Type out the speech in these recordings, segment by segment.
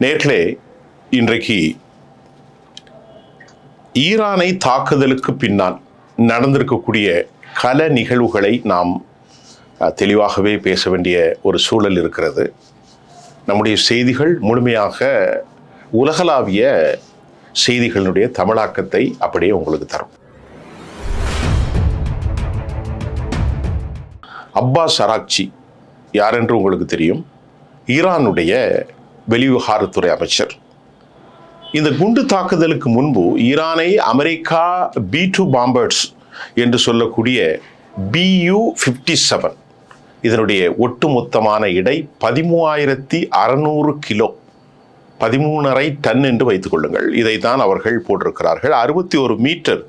நேர்களே இன்றைக்கு ஈரானை தாக்குதலுக்கு பின்னால் நடந்திருக்கக்கூடிய கல நிகழ்வுகளை நாம் தெளிவாகவே பேச வேண்டிய ஒரு சூழல் இருக்கிறது. நம்முடைய செய்திகள் முழுமையாக உலகளாவிய செய்திகளினுடைய தமிழாக்கத்தை அப்படியே உங்களுக்கு தரும். அப்பாஸ் அராக்சி யார் என்று உங்களுக்கு தெரியும்? ஈரானுடைய வெளிவிவகாரத்துறை அமைச்சர். இந்த குண்டு தாக்குதலுக்கு முன்பு ஈரானை அமெரிக்கா பி டூ பாம்பர்ஸ் என்று சொல்லக்கூடிய பியூ ஃபிஃப்டி செவன் இதனுடைய ஒட்டுமொத்தமான இடை பதிமூவாயிரத்தி அறநூறு கிலோ பதிமூணரை டன் என்று வைத்துக் கொள்ளுங்கள். தான் அவர்கள் போட்டிருக்கிறார்கள். அறுபத்தி ஒரு மீட்டர்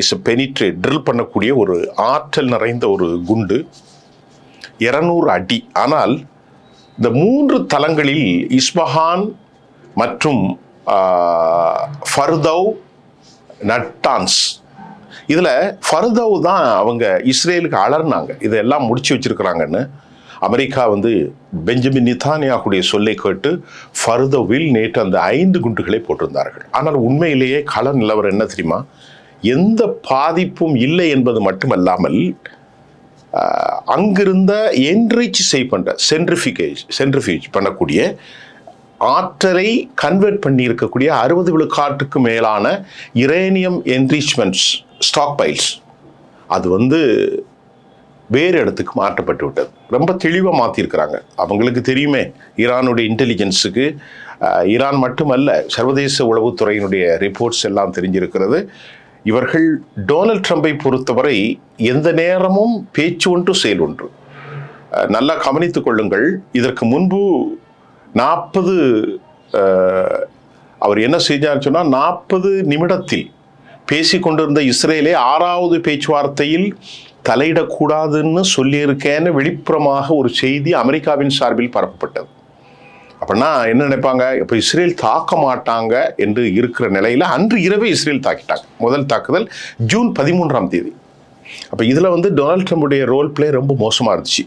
இஸ் பெனிட்ரேட் ட்ரில் பண்ணக்கூடிய ஒரு ஆற்றல் நிறைந்த ஒரு குண்டு. இரநூறு அடி. ஆனால் இந்த மூன்று தலங்களில் இஸ்பஹான் மற்றும் ஃபர்தவ் நட்டான்ஸ். இதில் ஃபர்தவ் தான் அவங்க இஸ்ரேலுக்கு அலர்னாங்க இதெல்லாம் முடிச்சு வச்சிருக்கிறாங்கன்னு அமெரிக்கா வந்து பெஞ்சமின் நிதானியாகுடைய சொல்லை கேட்டு ஃபர்தவில் நேற்று அந்த ஐந்து குண்டுகளை போட்டிருந்தார்கள். ஆனால் உண்மையிலேயே கள நிலவரம் என்ன தெரியுமா? எந்த பாதிப்பும் இல்லை என்பது மட்டுமல்லாமல் அங்கிருந்த என்ரிச் செய்யப்பட்ட சென்ட்ரிஃபிகேஜ் சென்ட்ரிஃபியூஜ் பண்ணக்கூடிய ஆற்றலை கன்வெர்ட் பண்ணியிருக்கக்கூடிய அறுபது விழுக்காட்டுக்கு மேலான யுரேனியம் என்ரிச்மெண்ட்ஸ் ஸ்டாக் பைல்ஸ் அது வந்து வேறு இடத்துக்கு மாற்றப்பட்டு விட்டது. ரொம்ப தெளிவாக மாற்றிருக்கிறாங்க அவங்களுக்கு தெரியுமே ஈரானுடைய இன்டெலிஜென்ஸுக்கு ஈரான் மட்டுமல்ல சர்வதேச உளவுத்துறையினுடைய ரிப்போர்ட்ஸ் எல்லாம் தெரிஞ்சிருக்கிறது. இவர்கள் டொனால்ட் ட்ரம்பை பொறுத்தவரை எந்த நேரமும் பேச்சு ஒன்று செயல் ஒன்று. நல்லா கவனித்துக் கொள்ளுங்கள். இதற்கு முன்பு நாற்பது அவர் என்ன செஞ்சார் சொன்னால் நாற்பது நிமிடத்தில் பேசிக்கொண்டிருந்த இஸ்ரேலே ஆறாவது பேச்சுவார்த்தையில் தலையிடக்கூடாதுன்னு சொல்லியிருக்கேன்னு வெளிப்புறமாக ஒரு செய்தி அமெரிக்காவின் சார்பில் பரப்பப்பட்டது. அப்படின்னா என்ன நினைப்பாங்க? இப்போ இஸ்ரேல் தாக்க மாட்டாங்க என்று இருக்கிற நிலையில் அன்று இரவே இஸ்ரேல் தாக்கிட்டாங்க. முதல் தாக்குதல் ஜூன் பதிமூன்றாம் தேதி. அப்போ இதில் வந்து டொனால்ட் ட்ரம்புடைய ரோல் பிளே ரொம்ப மோசமாக இருந்துச்சு.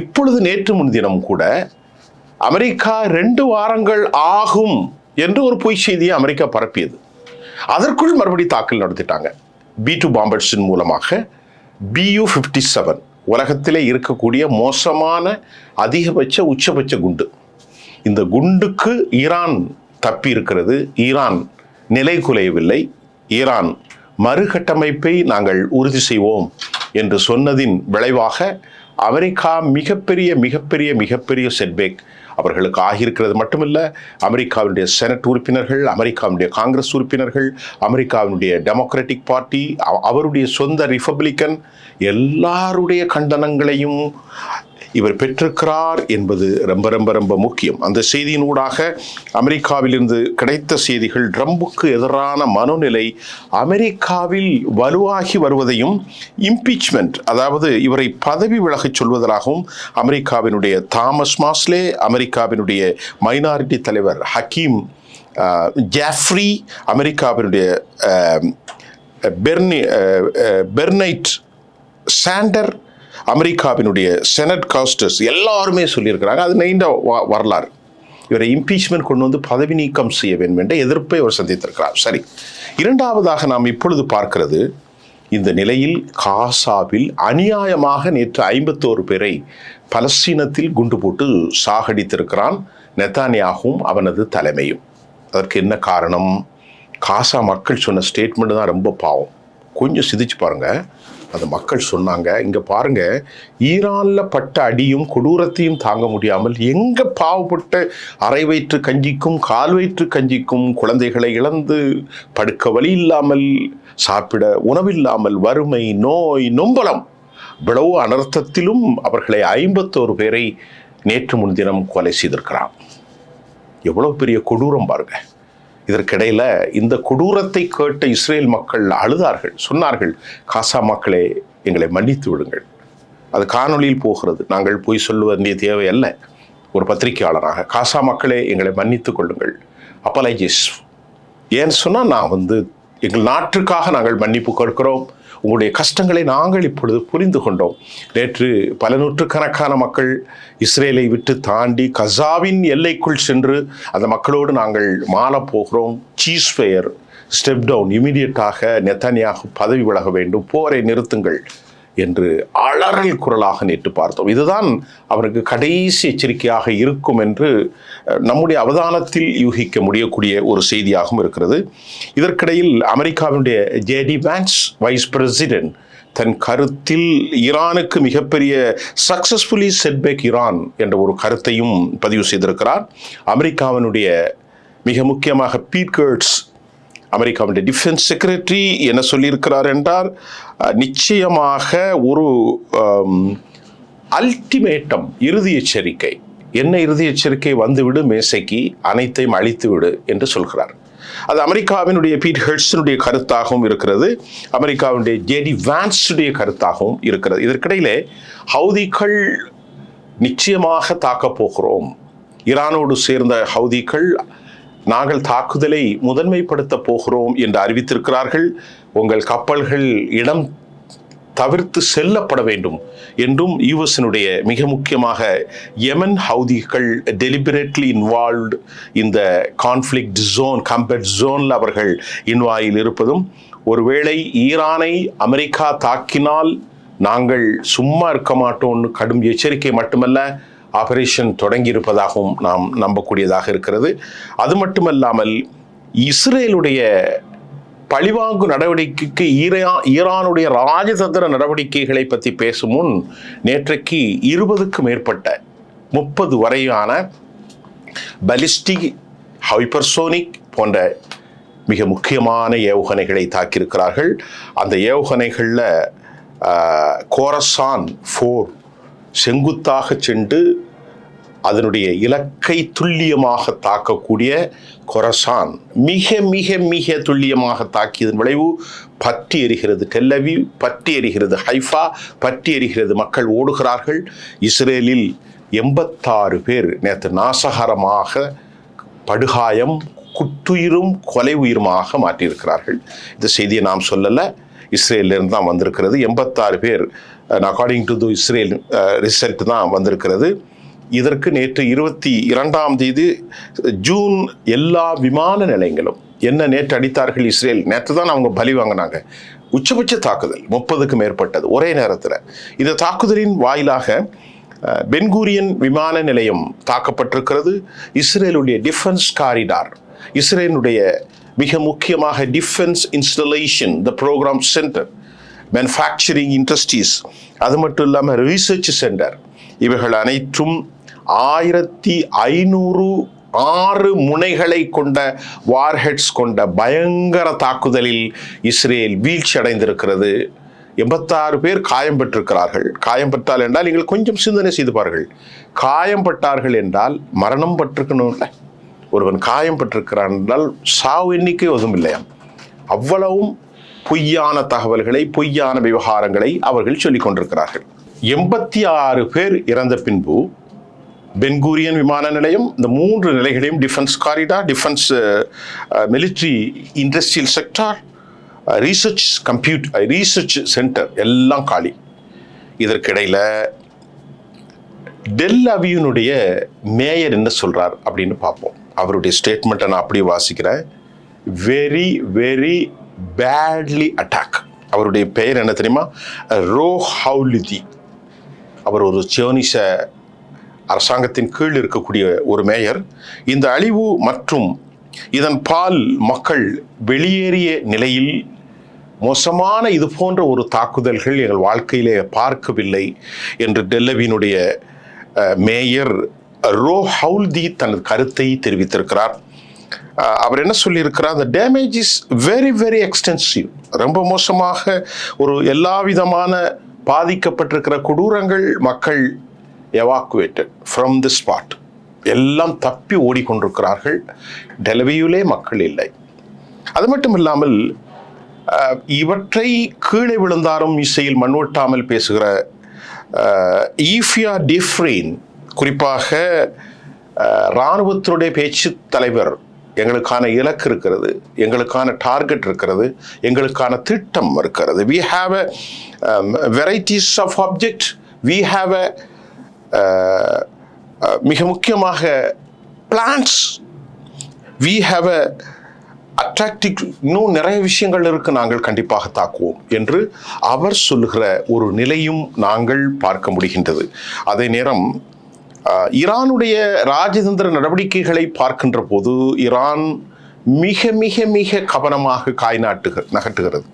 இப்பொழுது நேற்று முன்தினம் கூட அமெரிக்கா ரெண்டு வாரங்கள் ஆகும் என்று ஒரு பொய் செய்தியை அமெரிக்கா பரப்பியது. அதற்குள் மறுபடி தாக்கல் நடத்திட்டாங்க. பி டூ பாம்பர்ஸின் மூலமாக பியூ ஃபிஃப்டி செவன் உலகத்திலே இருக்கக்கூடிய மோசமான அதிகபட்ச உச்சபட்ச குண்டு. இந்த குண்டுக்கு ஈரான் தப்பி இருக்கிறது ஈரான் நிலை குலையவில்லை. ஈரான் மறுகட்டமைப்பை நாங்கள் உறுதி செய்வோம் என்று சொன்னதின் விளைவாக அமெரிக்கா மிகப்பெரிய மிகப்பெரிய மிகப்பெரிய செட்பேக் அவர்களுக்கு ஆகியிருக்கிறது. மட்டுமல்ல அமெரிக்காவினுடைய செனட் உறுப்பினர்கள் அமெரிக்காவினுடைய காங்கிரஸ் உறுப்பினர்கள் அமெரிக்காவினுடைய டெமோக்ராட்டிக் பார்ட்டி அவருடைய சொந்த ரிப்பப்ளிக்கன் எல்லாருடைய கண்டனங்களையும் இவர் பெற்றிருக்கிறார் என்பது ரொம்ப ரொம்ப ரொம்ப முக்கியம். அந்த செய்தியினூடாக அமெரிக்காவிலிருந்து கிடைத்த செய்திகள் ட்ரம்புக்கு எதிரான மனோநிலை அமெரிக்காவில் வலுவாகி வருவதையும் இம்பீச்மெண்ட் அதாவது இவரை பதவி விலகச் சொல்வதாகவும் அமெரிக்காவினுடைய தாமஸ் மாஸ்லே அமெரிக்காவினுடைய மைனாரிட்டி தலைவர் ஹக்கீம் ஜாஃப்ரி அமெரிக்காவினுடைய பெர்னி பெர்னைட் சாண்டர் அமெரிக்காவினுடைய செனட் காஸ்டர்ஸ் எல்லாருமே சொல்லியிருக்கிறாங்க. அது நீண்ட வ- வரலாறு. இவரை இம்பீச்மெண்ட் கொண்டு வந்து பதவி நீக்கம் செய்ய வேண்டும் என்ற எதிர்ப்பை அவர் சந்தித்திருக்கிறார். சரி. இரண்டாவதாக நாம் இப்பொழுது பார்க்கிறது இந்த நிலையில் காசாவில் அநியாயமாக நேற்று ஐம்பத்தோரு பேரை பலஸ்தீனத்தில் குண்டு போட்டு சாகடித்திருக்கிறான் நெத்தானியாகவும் அவனது தலைமையும். அதற்கு என்ன காரணம்? காசா மக்கள் சொன்ன ஸ்டேட்மெண்ட் தான் ரொம்ப பாவம். கொஞ்சம் சிதிச்சு பாருங்கள் அது மக்கள் சொன்னாங்க இங்கே பாருங்க ஈரானில் பட்ட அடியும் கொடூரத்தையும் தாங்க முடியாமல் எங்கே பாவப்பட்ட அரை வயிற்று கஞ்சிக்கும் கால் வயிற்று கஞ்சிக்கும் குழந்தைகளை இழந்து படுக்க வழி இல்லாமல் சாப்பிட உணவில்லாமல் வறுமை நோய் நொம்பலம் இவ்வளவு அனர்த்தத்திலும் அவர்களை ஐம்பத்தோரு பேரை நேற்று முன்தினம் கொலை செய்திருக்கிறான். எவ்வளோ பெரிய கொடூரம் பாருங்கள் இதற்கிடையில் இந்த கொடூரத்தை கேட்ட இஸ்ரேல் மக்கள் அழுதார்கள் சொன்னார்கள் காசா மக்களே எங்களை மன்னித்து விடுங்கள். அது காணொளியில் போகிறது. நாங்கள் போய் சொல்ல வேண்டிய தேவை அல்ல. ஒரு பத்திரிகையாளராக காசா மக்களே எங்களை மன்னித்துக் கொள்ளுங்கள். அப்பலைஜிஸ் ஏன்னு சொன்னால் நான் வந்து எங்கள் நாட்டுக்காக நாங்கள் மன்னிப்பு கொடுக்கிறோம் உங்களுடைய கஷ்டங்களை நாங்கள் இப்பொழுது புரிந்து கொண்டோம். நேற்று பல நூற்றுக்கணக்கான மக்கள் இஸ்ரேலை விட்டு தாண்டி கசாவின் எல்லைக்குள் சென்று அந்த மக்களோடு நாங்கள் மாலப் போகிறோம். சீஸ் ஸ்டெப் டவுன் இமீடியட்டாக நெத்தனியாக பதவி விலக வேண்டும். போரை நிறுத்துங்கள். என்று அலறல் குரலாக நேற்று பார்த்தோம். இதுதான் அவருக்கு கடைசி எச்சரிக்கையாக இருக்கும் என்று நம்முடைய அவதானத்தில் யூகிக்க முடியக்கூடிய ஒரு செய்தியாகவும் இருக்கிறது. இதற்கிடையில் அமெரிக்காவினுடைய ஜேடி வேன்ஸ் வைஸ் பிரசிடென்ட் தன் கருத்தில் ஈரானுக்கு மிகப்பெரிய சக்சஸ்ஃபுல்லி செட்பேக் ஈரான் என்ற ஒரு கருத்தையும் பதிவு செய்திருக்கிறார். அமெரிக்காவினுடைய மிக முக்கியமாக பீட்கர்ட்ஸ் அமெரிக்காவுடைய டிஃபென்ஸ் செக்ரட்டரி என்ன சொல்லியிருக்கிறார் என்றால் நிச்சயமாக ஒரு அல்டிமேட்டம் இறுதி எச்சரிக்கை. என்ன இறுதி எச்சரிக்கை? வந்துவிடு மேசைக்கு அனைத்தையும் அழித்துவிடு என்று சொல்கிறார். அது அமெரிக்காவினுடைய பீட் ஹெட்ஸனுடைய கருத்தாகவும் இருக்கிறது. அமெரிக்காவினுடைய ஜேடி வேன்ஸுடைய கருத்தாகவும் இருக்கிறது. இதற்கிடையிலே ஹவுதிகள் நிச்சயமாக தாக்கப் போகிறோம். ஈரானோடு சேர்ந்த ஹவுதிகள் நாங்கள் தாக்குதலை முதன்மைப்படுத்த போகிறோம் என்று அறிவித்திருக்கிறார்கள். உங்கள் கப்பல்கள் இடம் தவிர்த்து செல்லப்பட வேண்டும் என்றும் யூஎஸ்னுடைய மிக முக்கியமாக யமன் ஹவுதிகள் டெலிபரேட்லி இன்வால்வ்டு இந்த கான்ஃப்ளிக்ட் ஜோன் கம்பேர்ட் ஜோனில் அவர்கள் இன்வாயில் இருப்பதும் ஒருவேளை ஈரானை அமெரிக்கா தாக்கினால் நாங்கள் சும்மா இருக்க மாட்டோம்னு கடும் எச்சரிக்கை மட்டுமல்ல ஆபரேஷன் தொடங்கி இருப்பதாகவும் நாம் நம்பக்கூடியதாக இருக்கிறது. அது மட்டுமல்லாமல் இஸ்ரேலுடைய பழிவாங்கு நடவடிக்கைக்கு ஈரா ஈரானுடைய ராஜதந்திர நடவடிக்கைகளை பற்றி பேசும் முன் நேற்றைக்கு இருபதுக்கும் மேற்பட்ட முப்பது வரையான பலிஸ்டிக் ஹைப்பர்சோனிக் போன்ற மிக முக்கியமான ஏவுகணைகளை தாக்கியிருக்கிறார்கள். அந்த ஏவுகணைகளில் கோரசான் ஃபோர் செங்குத்தாக சென்று அதனுடைய இலக்கை துல்லியமாக தாக்கக்கூடிய கொரசான். மிக மிக மிக துல்லியமாக தாக்கியதன் விளைவு பற்றி எறிகிறது டெல்லவி பற்றி எரிகிறது ஹைஃபா பற்றி எரிகிறது மக்கள் ஓடுகிறார்கள். இஸ்ரேலில் எண்பத்தாறு பேர் நேற்று நாசகரமாக படுகாயம் குட்டுயிரும் கொலை உயிருமாக மாற்றியிருக்கிறார்கள். இந்த செய்தியை நாம் சொல்லலை. இஸ்ரேலேருந்து தான் வந்திருக்கிறது. எண்பத்தாறு பேர் according to the Israel result தான் வந்திருக்கிறது. இதற்கு நேற்று இருபத்தி இரண்டாம் தேதி ஜூன் எல்லா விமான நிலையங்களும் என்ன நேற்று அடித்தார்கள் இஸ்ரேல்? நேற்று தான் அவங்க பலி வாங்கினாங்க. உச்சபட்ச தாக்குதல் முப்பதுக்கு மேற்பட்டது ஒரே நேரத்தில். இந்த தாக்குதலின் வாயிலாக பென்கூரியன் விமான நிலையம் தாக்கப்பட்டிருக்கிறது. இஸ்ரேலுடைய டிஃபென்ஸ் காரிடார் இஸ்ரேலுடைய மிக முக்கியமாக defence installation the programme centre manufacturing industries அது மட்டும் இல்லாமல் ரிசர்ச் சென்டர் இவைகள் அனைத்தும் ஆயிரத்தி ஐநூறு ஆறு முனைகளை கொண்ட வார்ஹெட்ஸ் கொண்ட பயங்கர தாக்குதலில் இஸ்ரேல் வீழ்ச்சி அடைந்திருக்கிறது எண்பத்தாறு பேர் காயம் பெற்றிருக்கிறார்கள். காயம் பெற்றால் என்றால் நீங்கள் கொஞ்சம் சிந்தனை செய்து பாருங்கள். காயம் பட்டார்கள் என்றால் மரணம் பட்டிருக்கணும்ல. ஒருவன் காயம் பெற்றிருக்கிறான் என்றால் சாவு எண்ணிக்கை ஒதும் இல்லையாம் அவ்வளவும் பொய்யான தகவல்களை பொய்யான விவகாரங்களை அவர்கள் சொல்லிக் கொண்டிருக்கிறார்கள். எண்பத்தி ஆறு பேர் இறந்த பின்பு பென்கூரியன் விமான நிலையம் இந்த மூன்று நிலைகளையும் defence corridor defence military industrial sector research compute research centre எல்லாம் காலி. இதற்கிடையில் டெல் அவியூனுடைய மேயர் என்ன சொல்கிறார் அப்படின்னு பார்ப்போம். அவருடைய ஸ்டேட்மெண்ட்டை நான் அப்படியே வாசிக்கிறேன். வெரி வெரி பேட்லி அட்டாக் அவருடைய பெயர் என்ன தெரியுமா? ரோ ஹவுலிதி அவர் ஒரு சியோனிச அரசாங்கத்தின் கீழ் இருக்கக்கூடிய ஒரு மேயர். இந்த அழிவு மற்றும் இதன் பால் மக்கள் வெளியேறிய நிலையில் மோசமான இது போன்ற ஒரு தாக்குதல்கள் எங்கள் வாழ்க்கையிலே பார்க்கவில்லை என்று டெல்லவினுடைய மேயர் ரோ ஹவுல்தி தனது கருத்தை தெரிவித்திருக்கிறார். அவர் என்ன சொல்லியிருக்கிறார்? அந்த damage is very very extensive ரொம்ப மோசமாக ஒரு எல்லா விதமான பாதிக்கப்பட்டிருக்கிற கொடூரங்கள் மக்கள் எவாக்குவேட்டட் ஃப்ரம் தி ஸ்பாட் எல்லாம் தப்பி ஓடிக்கொண்டிருக்கிறார்கள். டெலவியூலே மக்கள் இல்லை. அது மட்டும் இல்லாமல் இவற்றை கீழே விழுந்தாரும் இசையில் மண்வட்டாமல் பேசுகிற ஈஃபியா டிஃப்ரீன் குறிப்பாக இராணுவத்தினுடைய பேச்சு தலைவர் எங்களுக்கான இலக்கு இருக்கிறது எங்களுக்கான டார்கெட் இருக்கிறது எங்களுக்கான திட்டம் இருக்கிறது. We have um, a varieties of object we have a மிக முக்கியமாக plans we have a attractive இன்னும் நிறைய விஷயங்கள் இருக்கு நாங்கள் கண்டிப்பாக தாக்குவோம் என்று அவர் சொல்லுகிற ஒரு நிலையும் நாங்கள் பார்க்க முடிகின்றது. அதே நேரம் ஈரானுடைய ராஜதந்திர நடவடிக்கைகளை பார்க்கின்ற போது ஈரான் மிக மிக மிக கவனமாக காய்நாட்டுக நகட்டுகிறது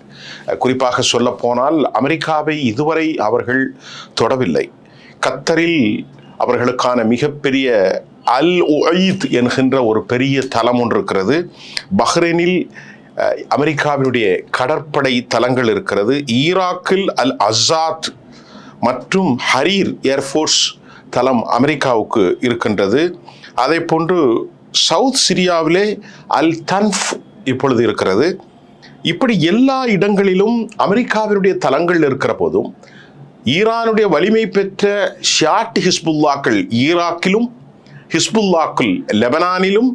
குறிப்பாக சொல்ல போனால் அமெரிக்காவை இதுவரை அவர்கள் தொடவில்லை. கத்தரில் அவர்களுக்கான மிகப்பெரிய அல் ஒயித் என்கின்ற ஒரு பெரிய தளம் ஒன்று இருக்கிறது. பஹ்ரைனில் அமெரிக்காவினுடைய கடற்படை தளங்கள் இருக்கிறது. ஈராக்கில் அல் அசாத் மற்றும் ஹரீர் ஏர்ஃபோர்ஸ் தளம் அமெரிக்காவுக்கு இருக்கின்றது. அதே போன்று சவுத் சிரியாவிலே அல் தன்ஃப் இப்பொழுது இருக்கிறது. இப்படி எல்லா இடங்களிலும் அமெரிக்காவினுடைய தளங்கள் இருக்கிற போதும் ஈரானுடைய வலிமை பெற்ற ஷியாட் ஹிஸ்புல்லாக்கள் ஈராக்கிலும் ஹிஸ்புல்லாக்கள் லெபனானிலும்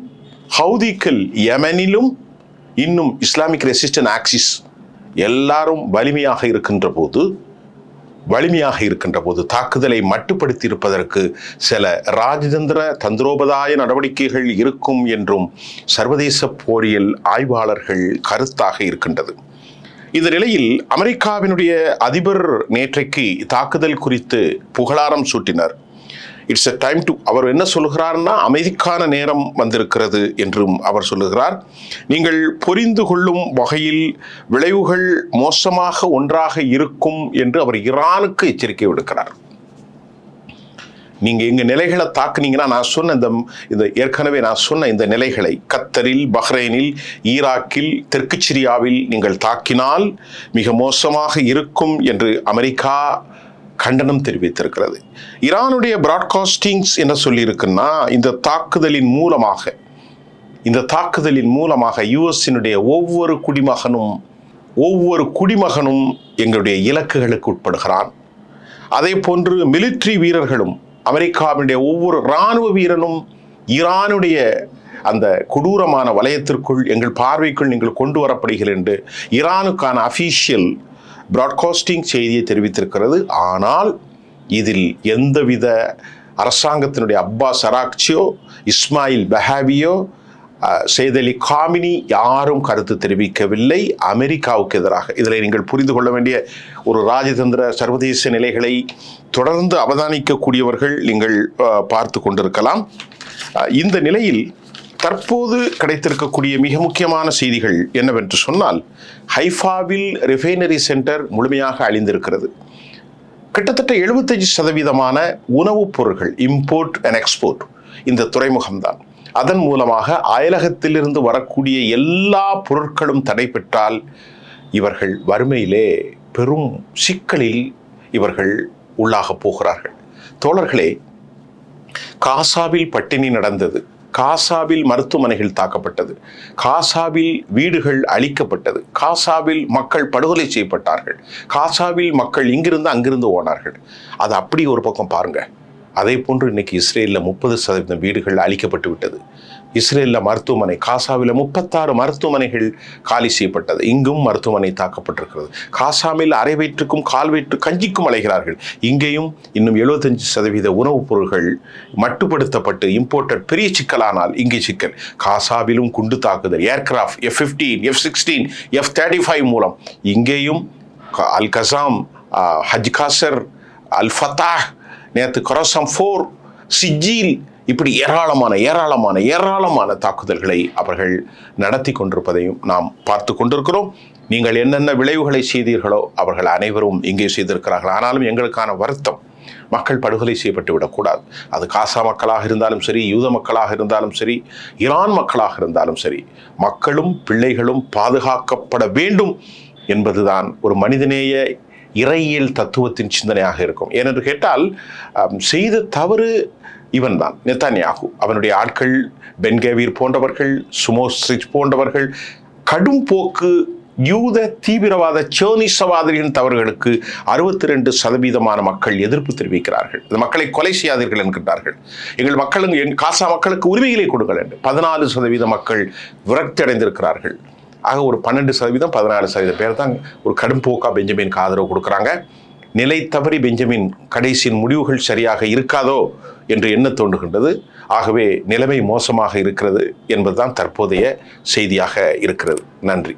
ஹவுதிக்கள் யமனிலும் இன்னும் இஸ்லாமிக் ரெசிஸ்டன் ஆக்சிஸ் எல்லாரும் வலிமையாக இருக்கின்ற போது வலிமையாக இருக்கின்ற போது தாக்குதலை மட்டுப்படுத்தி இருப்பதற்கு சில ராஜதந்திர தந்திரோபதாய நடவடிக்கைகள் இருக்கும் என்றும் சர்வதேச போரியல் ஆய்வாளர்கள் கருத்தாக இருக்கின்றது. இந்த நிலையில் அமெரிக்காவினுடைய அதிபர் நேற்றைக்கு தாக்குதல் குறித்து புகழாரம் சூட்டினர். இட்ஸ் எ டைம் டு அவர் என்ன சொல்லுகிறார்னா அமைதிக்கான நேரம் வந்திருக்கிறது என்றும் அவர் சொல்லுகிறார். நீங்கள் புரிந்து கொள்ளும் வகையில் விளைவுகள் மோசமாக ஒன்றாக இருக்கும் என்று அவர் ஈரானுக்கு எச்சரிக்கை விடுக்கிறார். நீங்கள் எங்கள் நிலைகளை தாக்குனீங்கன்னா நான் சொன்ன இந்த இந்த ஏற்கனவே நான் சொன்ன இந்த நிலைகளை கத்தரில் பஹ்ரைனில் ஈராக்கில் தெற்கு சிரியாவில் நீங்கள் தாக்கினால் மிக மோசமாக இருக்கும் என்று அமெரிக்கா கண்டனம் தெரிவித்திருக்கிறது. ஈரானுடைய பிராட்காஸ்டிங்ஸ் என்ன சொல்லியிருக்குன்னா இந்த தாக்குதலின் மூலமாக இந்த தாக்குதலின் மூலமாக யுஎஸ்ஸினுடைய ஒவ்வொரு குடிமகனும் ஒவ்வொரு குடிமகனும் எங்களுடைய இலக்குகளுக்கு உட்படுகிறான். அதே போன்று மிலிட்ரி வீரர்களும் அமெரிக்காவினுடைய ஒவ்வொரு இராணுவ வீரனும் ஈரானுடைய அந்த கொடூரமான வலயத்திற்குள் எங்கள் பார்வைக்குள் நீங்கள் கொண்டு வரப்படுகிறேன் என்று ஈரானுக்கான அஃபீஷியல் பிராட்காஸ்டிங் செய்தியை தெரிவித்திருக்கிறது. ஆனால் இதில் எந்தவித அரசாங்கத்தினுடைய அப்பா சராக்சியோ இஸ்மாயில் பெஹாவியோ சேதலி காமினி யாரும் கருத்து தெரிவிக்கவில்லை. அமெரிக்காவுக்கு எதிராக இதில் நீங்கள் புரிந்து கொள்ள வேண்டிய ஒரு ராஜதந்திர சர்வதேச நிலைகளை தொடர்ந்து அவதானிக்கக்கூடியவர்கள் நீங்கள் பார்த்து கொண்டிருக்கலாம். இந்த நிலையில் தற்போது கிடைத்திருக்கக்கூடிய மிக முக்கியமான செய்திகள் என்னவென்று சொன்னால் ஹைஃபாவில் ரிஃபைனரி சென்டர் முழுமையாக அழிந்திருக்கிறது. கிட்டத்தட்ட எழுபத்தஞ்சு சதவீதமான உணவுப் பொருட்கள் இம்போர்ட் அண்ட் எக்ஸ்போர்ட் இந்த துறைமுகம்தான். அதன் மூலமாக அயலகத்திலிருந்து வரக்கூடிய எல்லா பொருட்களும் தடைபெற்றால் இவர்கள் வறுமையிலே பெரும் சிக்கலில் இவர்கள் உள்ளாக போகிறார்கள். தோழர்களே காசாவில் பட்டினி நடந்தது. காசாவில் மருத்துவமனைகள் தாக்கப்பட்டது. காசாவில் வீடுகள் அழிக்கப்பட்டது. காசாவில் மக்கள் படுகொலை செய்யப்பட்டார்கள். காசாவில் மக்கள் இங்கிருந்து அங்கிருந்து ஓனார்கள். அது அப்படி ஒரு பக்கம் பாருங்கள் அதே போன்று இன்னைக்கு இஸ்ரேலில் முப்பது சதவீதம் வீடுகள் அழிக்கப்பட்டு விட்டது. இஸ்ரேலில் மருத்துவமனை காசாவில் முப்பத்தாறு மருத்துவமனைகள் காலி செய்யப்பட்டது. இங்கும் மருத்துவமனை தாக்கப்பட்டிருக்கிறது. காசாமில் அரை வயிற்றுக்கும் கால் வயிற்று கஞ்சிக்கும் அலைகிறார்கள். இங்கேயும் இன்னும் எழுபத்தஞ்சு சதவீத உணவுப் பொருட்கள் மட்டுப்படுத்தப்பட்டு இம்போர்ட்டட் பெரிய சிக்கலானால் இங்கே சிக்கல். காசாவிலும் குண்டு தாக்குதல் aircraft F fifteen F sixteen F thirty five மூலம். இங்கேயும் அல் கசாம் ஹஜ் காசர் அல் ஃபத்தாஹ் நேற்று கொரசம் ஃபோர் சிஜில் இப்படி ஏராளமான ஏராளமான ஏராளமான தாக்குதல்களை அவர்கள் நடத்தி கொண்டிருப்பதையும் நாம் பார்த்து கொண்டிருக்கிறோம். நீங்கள் என்னென்ன விளைவுகளை செய்தீர்களோ அவர்கள் அனைவரும் இங்கே செய்திருக்கிறார்கள். ஆனாலும் எங்களுக்கான வருத்தம் மக்கள் படுகொலை செய்யப்பட்டு விடக்கூடாது. அது காசா மக்களாக இருந்தாலும் சரி யூத மக்களாக இருந்தாலும் சரி ஈரான் மக்களாக இருந்தாலும் சரி மக்களும் பிள்ளைகளும் பாதுகாக்கப்பட வேண்டும் என்பதுதான் ஒரு மனிதநேய இறையியல் தத்துவத்தின் சிந்தனையாக இருக்கும். ஏனென்று கேட்டால் செய்த தவறு இவன்தான் நெத்தானியாகு. அவனுடைய ஆட்கள் பென்கேவீர் போன்றவர்கள் சுமோசிச் போன்றவர்கள் கடும் போக்கு யூத தீவிரவாத சோனிசவாதிகளின் தவறுகளுக்கு அறுபத்தி ரெண்டு சதவீதமான மக்கள் எதிர்ப்பு தெரிவிக்கிறார்கள். இந்த மக்களை கொலை செய்யாதீர்கள் என்கின்றார்கள். எங்கள் மக்களும் என் காசா மக்களுக்கு உரிமைகளை கொடுங்கள் என்று. பதினாலு சதவீத மக்கள் விரக்தி அடைந்திருக்கிறார்கள் ஆக ஒரு பன்னெண்டு சதவீதம் பதினாலு சதவீதம் பேர் தான் ஒரு கடும் போக்கா பெஞ்சமினுக்கு ஆதரவு கொடுக்குறாங்க. நிலை தவறி பெஞ்சமின் கடைசியின் முடிவுகள் சரியாக இருக்காதோ என்று என்ன தோன்றுகின்றது. ஆகவே நிலைமை மோசமாக இருக்கிறது என்பதுதான் தற்போதைய செய்தியாக இருக்கிறது. நன்றி.